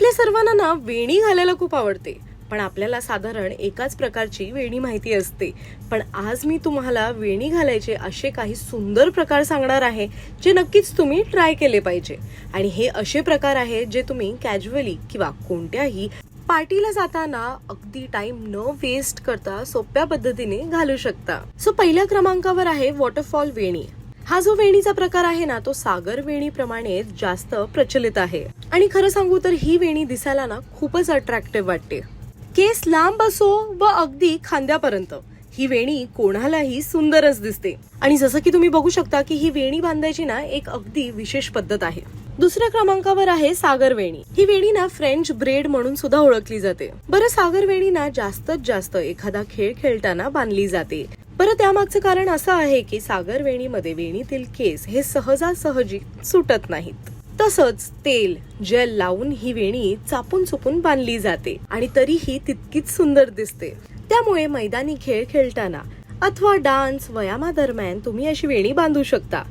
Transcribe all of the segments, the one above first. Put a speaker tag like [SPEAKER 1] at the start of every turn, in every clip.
[SPEAKER 1] आपल्या सर्वांना ना वेणी घालायला खूप आवडते. पण आपल्याला साधारण एकाच प्रकारची वेणी माहिती असते. पण आज मी तुम्हाला वेणी घालायचे असे काही सुंदर प्रकार सांगणार आहे जे नक्कीच तुम्ही ट्राय केले पाहिजे. आणि हे असे प्रकार आहेत जे तुम्ही कॅज्युअली किंवा कोणत्याही पार्टीला जाताना अगदी टाइम न वेस्ट करता सोप्या पद्धतीने घालू शकता. सो पहिल्या क्रमांकावर आहे वॉटरफॉल वेणी. हा जो वेणीचा प्रकार आहे ना तो सागर वेणी प्रमाणे जास्त प्रचलित आहे. आणि खरं सांगू तर ही वेणी दिसायला ना खूपच अट्रॅक्टिव्ह वाटते. केस लांब असो व अगदी खांद्यापर्यंत ही वेणी कोणालाही सुंदरच दिसते. आणि जसं की तुम्ही बघू शकता की ही वेणी बांधायची ना एक अगदी विशेष पद्धत आहे. दुसऱ्या क्रमांकावर आहे सागर वेणी. ही वेणी ना फ्रेंच ब्रेड म्हणून सुद्धा ओळखली जाते. बरं सागर वेणी ना जास्तीत जास्त एखादा खेळ खेळताना बांधली जाते. बरं त्यामागचं कारण असं आहे की सागर वेणीमध्ये वेणीतील केस हे सहजासहजी सुटत नाहीत. तसंच तेल जेल लावून ही वेणी चापून चुपून बांधली जाते आणि तरीही तितकीच सुंदर दिसते. त्यामुळे मैदानी खेळ खेळताना अथवा डान्स व्यायामादरम्यान तुम्ही अशी वेणी बांधू शकता.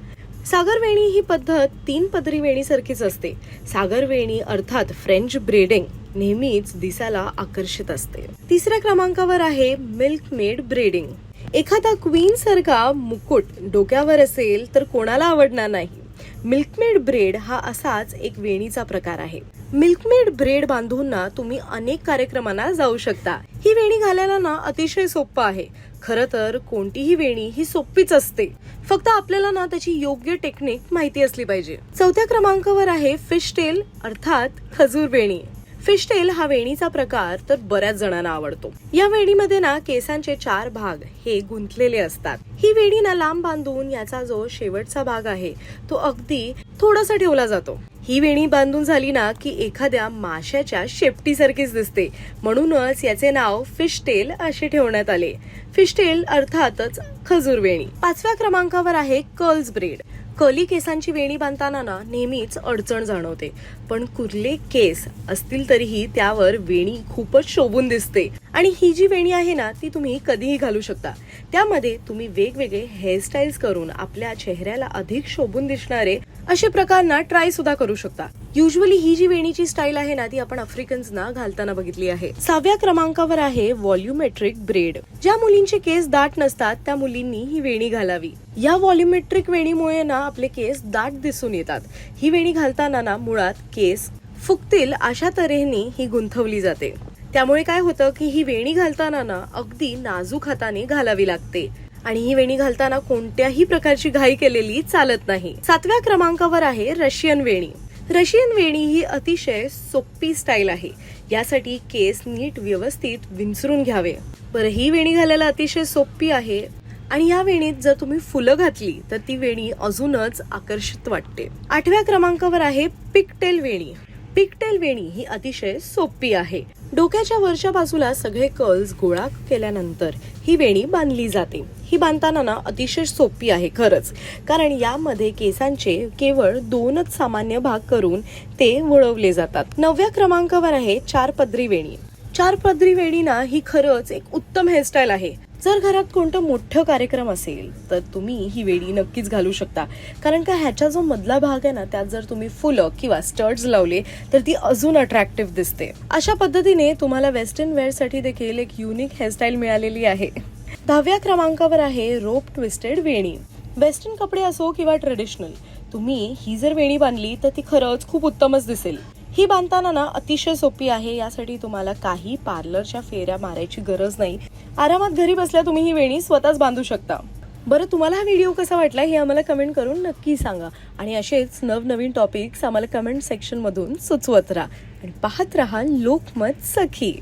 [SPEAKER 1] सागर वेणी ही पद्धत तीन पदरी वेणीसारखीच असते. सागर वेणी अर्थात फ्रेंच ब्रेडिंग नेहमीच दिसायला आकर्षित असते. तिसऱ्या क्रमांकावर आहे मिल्क मेड ब्रेडिंग. एखादा क्वीन सारखा मुकुट डोक्यावर असेल तर कोणाला आवडणार नाही? मिल्कमेड ब्रेड हा असाच एक वेणीचा प्रकार आहे. मिल्कमेड ब्रेड बांधून ना तुम्ही अनेक कार्यक्रमांना जाऊ शकता. ही वेणी घालायला ना अतिशय सोपं आहे. खरं तर कोणतीही वेणी ही सोपीच असते. फक्त आपल्याला ना त्याची योग्य टेक्निक माहिती असली पाहिजे. चौथ्या क्रमांकावर आहे फिश टेल अर्थात खजूर वेणी. फिशटेल हा वेणीचा प्रकार तर बऱ्याच जणांना आवडतो. या वेणीमध्ये ना केसांचे चार भाग हे गुंतलेले असतात. ही वेणी ना लांब बांधून याचा जो शेवटचा भाग आहे तो अगदी थोडासा ठेवला जातो. ही वेणी बांधून झाली ना की एखाद्या माशाच्या शेपटीसारखीच दिसते. म्हणूनच याचे नाव फिशटेल असे ठेवण्यात आले. फिशटेल अर्थातच खजूर वेणी. पाचव्या क्रमांकावर आहे कर्ल्स ब्रेड. कली केसांची वेणी बांधताना ना नेहमीच अडचण जाणवते. पण कुर्ले केस असतील तरीही त्यावर वेणी खूपच शोभून दिसते. आणि ही जी वेणी आहे ना ती तुम्ही कधीही घालू शकता. त्यामध्ये तुम्ही वेगवेगळे हेअरस्टाईल्स करून आपल्या चेहऱ्याला अधिक शोभून दिसणारे असे प्रकारना ट्राय सुद्धा करू शकता. युजली ही जी वेणीची स्टाईल आहे ना ती आपण आफ्रिकन्सना घालताना बघितली आहे. सहाव्या क्रमांकावर आहे व्हॉल्युमेट्रिक ब्रेड ज्या मुलींचे केस दाट नसतात त्या मुलींनी ही वेणी घालावी. या व्हॉल्युमेट्रिक वेणीमुळे ना आपले केस दाट दिसून येतात. ही वेणी घालताना ना मुळात केस फुकतील अशा तऱ्हेने ही गुंतवली जाते. त्यामुळे काय होतं की ही वेणी घालताना ना अगदी नाजूक हाताने घालावी लागते. आणि ही वेणी घालताना कोणत्याही प्रकारची घाई केलेली चालत नाही. सातव्या क्रमांकावर आहे रशियन वेणी. रशियन वेणी ही अतिशय सोपी स्टाईल आहे. यासाठी केस नीट व्यवस्थित विंचरून घ्यावे. बरं ही वेणी घालायला अतिशय सोपी आहे. आणि या वेणीत जर तुम्ही फुलं घातली तर ती वेणी अजूनच आकर्षित वाटते. आठव्या क्रमांकावर आहे पिकटेल वेणी. पिकटेल वेणी ही अतिशय सोपी आहे. डोक्याच्या वरच्या बाजूला सगळे कर्ल्स गोळा केल्यानंतर ही वेणी बांधली जाते. ही बांधताना ना अतिशय सोपी आहे खरंच. कारण यामध्ये केसांचे केवळ दोनच सामान्य भाग करून ते वळवले जातात. नवव्या क्रमांकावर आहे चार पदरी वेणी. चार पदरी वेणी ना ही खरंच एक उत्तम हेअरस्टाईल आहे. जर घरात कोणतं मोठं कार्यक्रम असेल तर तुम्ही ही वेणी नक्कीच घालू शकता. कारण का ह्याचा जो मधला भाग आहे ना त्यात जर तुम्ही फुलं किंवा स्टर्ट्स लावले तर ती अजून अट्रॅक्टिव्ह दिसते. अशा पद्धतीने तुम्हाला वेस्टर्न वेअरसाठी देखील एक युनिक हेअरस्टाईल मिळालेली आहे. दहाव्या क्रमांकावर आहे रोप ट्विस्टेड वेणी. वेस्टर्न कपडे असो किंवा ट्रेडिशनल तुम्ही ही जर वेणी बांधली तर ती खरंच खूप उत्तमच दिसेल. ही बांधताना ना अतिशय सोपी आहे यासाठी तुम्हाला काही पार्लरच्या फेऱ्या मारायची गरज नाही. आरामात घरी बसल्या तुम्ही ही वेणी स्वतःच बांधू शकता. बरं तुम्हाला हा व्हिडिओ कसा वाटला हे आम्हाला कमेंट करून नक्की सांगा. आणि असेच नवनवीन टॉपिक्स आम्हाला कमेंट सेक्शनमधून सुचवत राहा. आणि पाहत राहा लोकमत सखी.